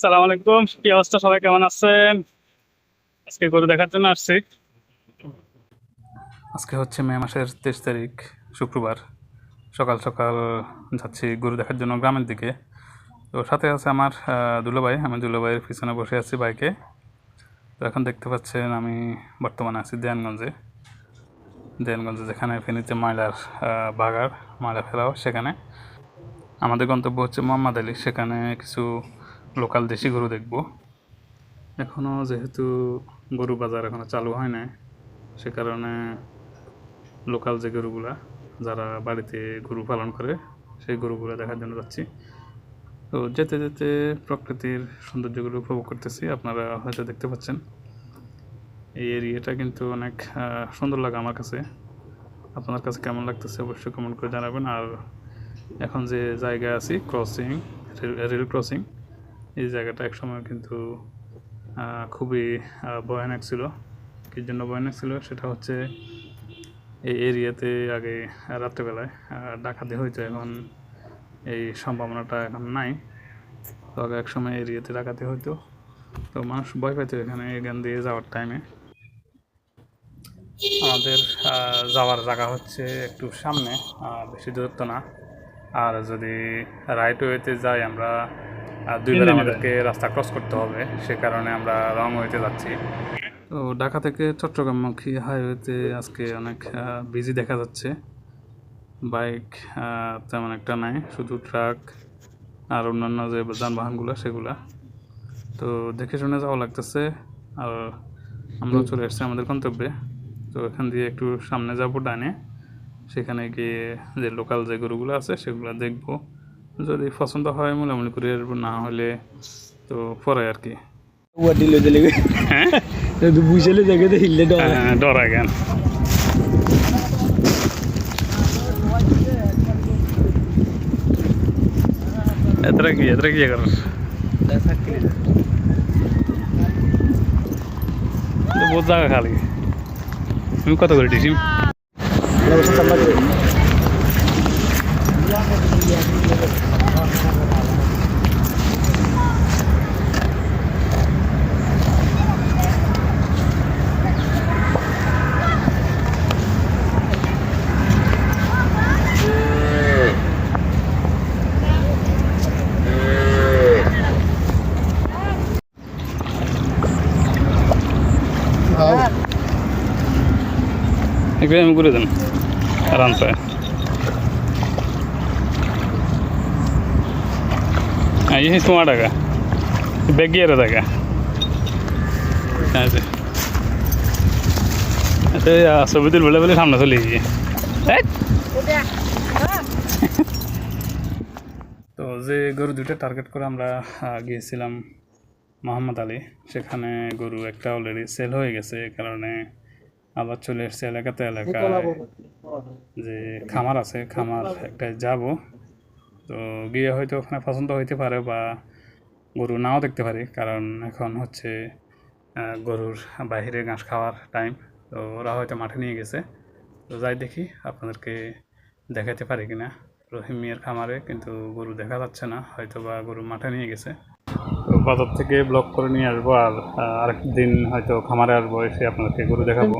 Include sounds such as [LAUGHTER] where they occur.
সালাম আলাইকুম, কি অবস্থা? সবাই কেমন আছেন? আজকে গরু দেখার জন্য আসছি। আজকে হচ্ছে মে মাসের তেইশ তারিখ, শুক্রবার। সকাল সকাল যাচ্ছি গরু দেখার জন্য গ্রামের দিকে। তো সাথে আছে আমার দুলাভাই। আমি দুলাভাইয়ের পিছনে বসে আছি বাইকে। তো এখন দেখতে পাচ্ছেন আমি বর্তমানে আছি দেয়ানগঞ্জে। দেয়ানগঞ্জে যেখানে ফেনীতে ময়লার বাগার, ময়লা ফেলাও সেখানে। আমাদের গন্তব্য হচ্ছে মোহাম্মদ আলী। সেখানে কিছু লোকাল দেশি গরু দেখব। এখনও যেহেতু গরু বাজার এখনও চালু হয় নাই, সে কারণে লোকাল যে গরুগুলা, যারা বাড়িতে গরু পালন করে, সেই গরুগুলো দেখার জন্য যাচ্ছি। তো যেতে যেতে প্রকৃতির সৌন্দর্যগুলো উপভোগ করতেছি, আপনারা হয়তো দেখতে পাচ্ছেন। এই এরিয়াটা কিন্তু অনেক সুন্দর লাগে আমার কাছে। আপনার কাছে কেমন লাগতেছে অবশ্যই কমেন্ট করে জানাবেন। আর এখন যে জায়গায় আছি ক্রসিং রেল ক্রসিং এই জায়গাটা একসময় কিন্তু খুবই ভয়ানক ছিল। কী জন্য ভয়ানক ছিল? সেটা হচ্ছে এই এরিয়াতে আগে রাত্রেবেলায় ডাকাতি হইতো এখন এই সম্ভাবনাটা এখন নাই। তো আগে এক সময় এরিয়াতে ডাকাতি হইতো। তো মানুষ ভয় পাইতো এখানে, এখান দিয়ে যাওয়ার টাইমে আমাদের যাওয়ার জায়গা হচ্ছে একটু সামনে বেশি দূরত্ব না। আর যদি রাইট ওয়েতে যাই আমরা দুইবার আমাদেরকে রাস্তা ক্রস করতে হবে সে কারণে আমরা রং ওয়েতে যাচ্ছি। তো ঢাকা থেকে চট্টগ্রামমুখী হাইওয়েতে আজকে অনেক বিজি দেখা যাচ্ছে। বাইক তেমন একটা নাই শুধু ট্রাক আর অন্যান্য যে যানবাহনগুলো সেগুলা। তো দেখে শুনে যাওয়া লাগতেছে আর আমরা চলে এসেছি আমাদের গন্তব্যে। তো এখান দিয়ে একটু সামনে যাব ডানে সেখানে গিয়ে যে লোকাল যে গরুগুলো আছে সেগুলো দেখব। যদি পছন্দ হয় মোটামুটি করে আসব, না হলে তো পরে আর কি। গুয়াহাটি লই দিলে হ্যাঁ? [LAUGHS] বুঝলে জায়গাতে হিললে ডর। হ্যাঁ, গেন এতটা কি কর বহুত জায়গা খালি। তুমি কত করে দিছি? একটু আমি করে দেন ব্যাগ গিয়ে টাকা আচ্ছা আচ্ছা ছবি তুল বলে বলে সামনে চলে গিয়ে তো যে গরু দুটো টার্গেট করে আমরা গিয়েছিলাম মোহাম্মদ আলী সেখানে গরু একটা অলরেডি সেল হয়ে গেছে কারণে আবার চলে এসছে এলাকাতে এলাকায় যে খামার আছে খামার একটা যাব তো গিয়ে হয়তো ওখানে পছন্দ হইতে পারে বা গরু নাও দেখতে পারি। কারণ এখন হচ্ছে গরুর বাইরে ঘাস খাওয়ার টাইম তো ওরা হয়তো মাঠে নিয়ে গেছে। তো যাই দেখি আপনাদেরকে দেখাতে পারি কিনা। রহিম মিয়ার খামারে কিন্তু গরু দেখা যাচ্ছে না, হয়তো বা গরু মাঠে নিয়ে গেছে। তো বাজার থেকে ব্লক করে নিয়ে আসব আর আরেক দিন হয়তো খামারে আসব, এসে আপনাদেরকে গরু দেখাবো।